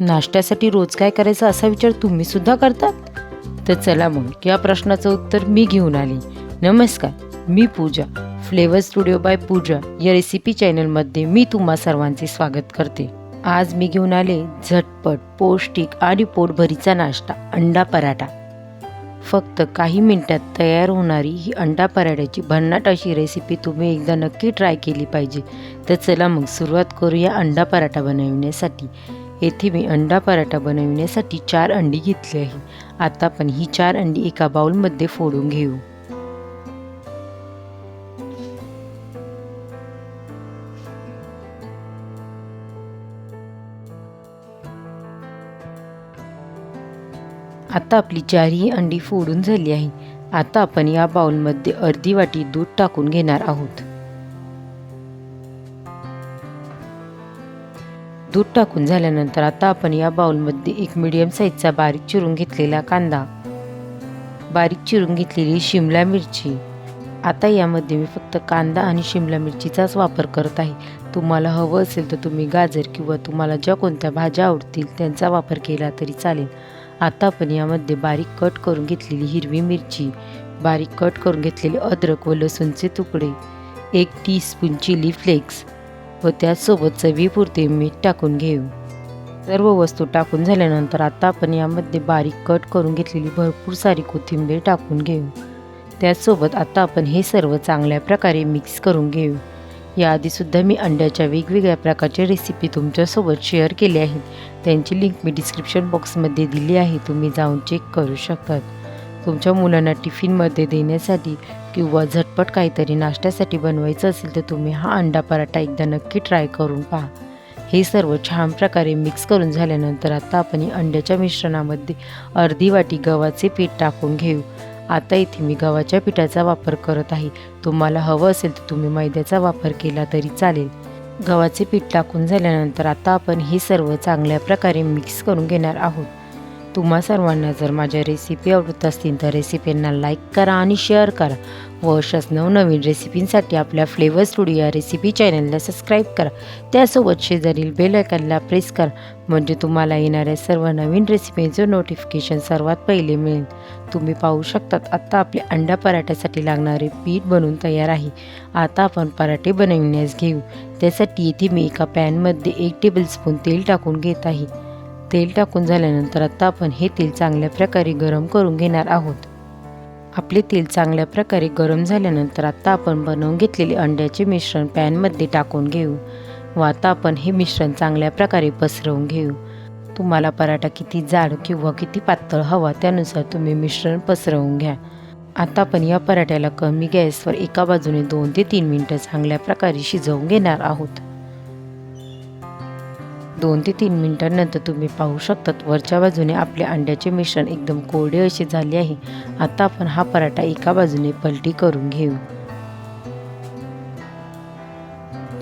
नाश्त्यासाठी रोज काय करायचं असा विचार तुम्ही सुद्धा करतात? तर चला मग या प्रश्नाचं उत्तर मी घेऊन आली. नमस्कार मी Pooja. Flavour studio by Pooja. या रेसिपी चॅनलमध्ये मी तुम्हा सर्वांचे स्वागत करते. आज मी घेऊन आले झटपट पौष्टिक आणि पोटभरीचा नाश्ता अंडा पराठा. फक्त काही मिनिटात तयार होणारी ही अंडा पराठ्याची भन्नाट अशी रेसिपी तुम्ही एकदा नक्की ट्राय केली पाहिजे. तर चला मग सुरुवात करूया अंडा पराठा बनविण्यासाठी. येथे मी अंडा पराठा बनविण्यासाठी चार अंडी घेतली आहे. आता आपण ही चार अंडी एका बाउलमध्ये फोडून घेऊ. आता आपली चारही अंडी फोडून झाली आहे. आता आपण या बाउलमध्ये अर्धी वाटी दूध टाकून घेणार आहोत. दूध टाकून झाल्यानंतर आता आपण या बाउलमध्ये एक मिडियम साईजचा बारीक चिरून घेतलेला कांदा. बारीक चिरून घेतलेली शिमला मिरची. आता यामध्ये मी फक्त कांदा आणि शिमला मिरचीचाच वापर करत आहे. तुम्हाला हवं असेल तर तुम्ही गाजर किंवा तुम्हाला ज्या कोणत्या भाज्या आवडतील त्यांचा वापर केला तरी चालेल. आता आपण यामध्ये बारीक कट करून घेतलेली हिरवी मिरची बारीक कट करून घेतलेले अद्रक व लसूणचे तुकडे एक टी स्पून चिली फ्लेक्स व त्याचसोबत चवीपुरते मीठ टाकून घेऊ. सर्व वस्तू टाकून झाल्यानंतर आता आपण यामध्ये बारीक कट करून घेतलेली भरपूर सारी कोथिंबीर टाकून घेऊ. त्याचसोबत आता आपण हे सर्व चांगल्या प्रकारे मिक्स करून घेऊ. याआधीसुद्धा मी अंड्याच्या वेगवेगळ्या प्रकारच्या रेसिपी तुमच्यासोबत शेअर केल्या आहेत. त्यांची लिंक मी डिस्क्रिप्शन बॉक्समध्ये दिली आहे. तुम्ही जाऊन चेक करू शकतात. तुमच्या मुलांना टिफिनमध्ये देण्यासाठी किंवा झटपट काहीतरी नाश्त्यासाठी बनवायचं असेल तर तुम्ही हा अंडा पराठा एकदा नक्की ट्राय करून पहा. हे सर्व छान प्रकारे मिक्स करून झाल्यानंतर आता आपण अंड्याच्या मिश्रणामध्ये अर्धी वाटी गव्हाचे पीठ टाकून घेऊ. आता इथे मी गव्हाच्या पिठाचा वापर करत आहे. तुम्हाला हवं असेल तर तुम्ही मैद्याचा वापर केला तरी चालेल. गव्हाचे पीठ टाकून झाल्यानंतर आता आपण हे सर्व चांगल्या प्रकारे मिक्स करून घेणार आहोत. तुम्हा सर्वांना जर माझ्या रेसिपी आवडत असतील तर रेसिपींना लाईक करा आणि शेअर करा. व अशाच नवनवीन रेसिपींसाठी आपल्या फ्लेवर स्टुडिओ या रेसिपी चॅनलला सबस्क्राईब करा. त्यासोबत शेजारील बेल आयकनला प्रेस करा. म्हणजे तुम्हाला येणाऱ्या सर्व नवीन रेसिपींचं नोटिफिकेशन सर्वात पहिले मिळेल. तुम्ही पाहू शकतात आत्ता आपले अंडा पराठ्यासाठी लागणारे पीठ बनवून तयार आहे. आता आपण पराठे बनविण्यास घेऊ. त्यासाठी इथे मी एका पॅनमध्ये एक टेबलस्पून तेल टाकून घेत आहे. तेल टाकून झाल्यानंतर आता आपण हे तेल चांगल्या प्रकारे गरम करून घेणार आहोत. आपले तेल चांगल्या प्रकारे गरम झाल्यानंतर आता आपण बनवून घेतलेले अंड्याचे मिश्रण पॅनमध्ये टाकून घेऊ व आता आपण हे मिश्रण चांगल्या प्रकारे पसरवून घेऊ. तुम्हाला पराठा किती जाड किंवा किती पातळ हवा त्यानुसार तुम्ही मिश्रण पसरवून घ्या. आता आपण या पराठ्याला कमी गॅसवर एका बाजूने दोन ते तीन मिनटं चांगल्या प्रकारे शिजवून घेणार आहोत. दोन ते तीन मिनिटांनंतर तुम्ही पाहू शकतात. वरच्या बाजूने आपल्या अंड्याचे मिश्रण एकदम कोरडे असे झाले आहे. आता आपण हा पराठा एका बाजूने पलटी करून घेऊ.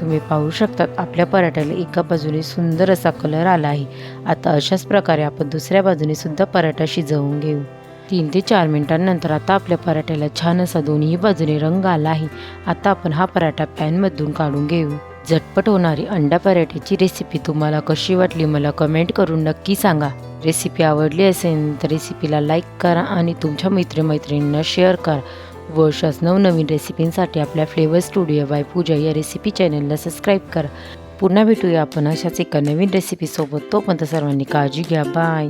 तुम्ही पाहू शकतात आपल्या पराठ्याला एका बाजूने सुंदर असा कलर आला आहे. आता अशाच प्रकारे आपण दुसऱ्या बाजूने सुद्धा पराठा शिजवून घेऊ. तीन ते चार मिनिटांनंतर आता आपल्या पराठ्याला छान असा दोन्ही बाजूने रंग आला आहे. आता आपण हा पराठा पॅनमधून काढून घेऊ. झटपट होणारी अंडा पराठ्याची रेसिपी तुम्हाला कशी वाटली मला कमेंट करून नक्की सांगा. रेसिपी आवडली असेल तर रेसिपीला लाईक करा आणि तुमच्या मित्रमैत्रिणींना शेअर करा. व अशाच नवनवीन रेसिपींसाठी आपल्या फ्लेवर स्टुडिओ बाय पूजा या रेसिपी चॅनलला सबस्क्राईब करा. पुन्हा भेटूया आपण अशाच एका नवीन रेसिपीसोबत तोपर्यंत सर्वांनी काळजी घ्या. बाय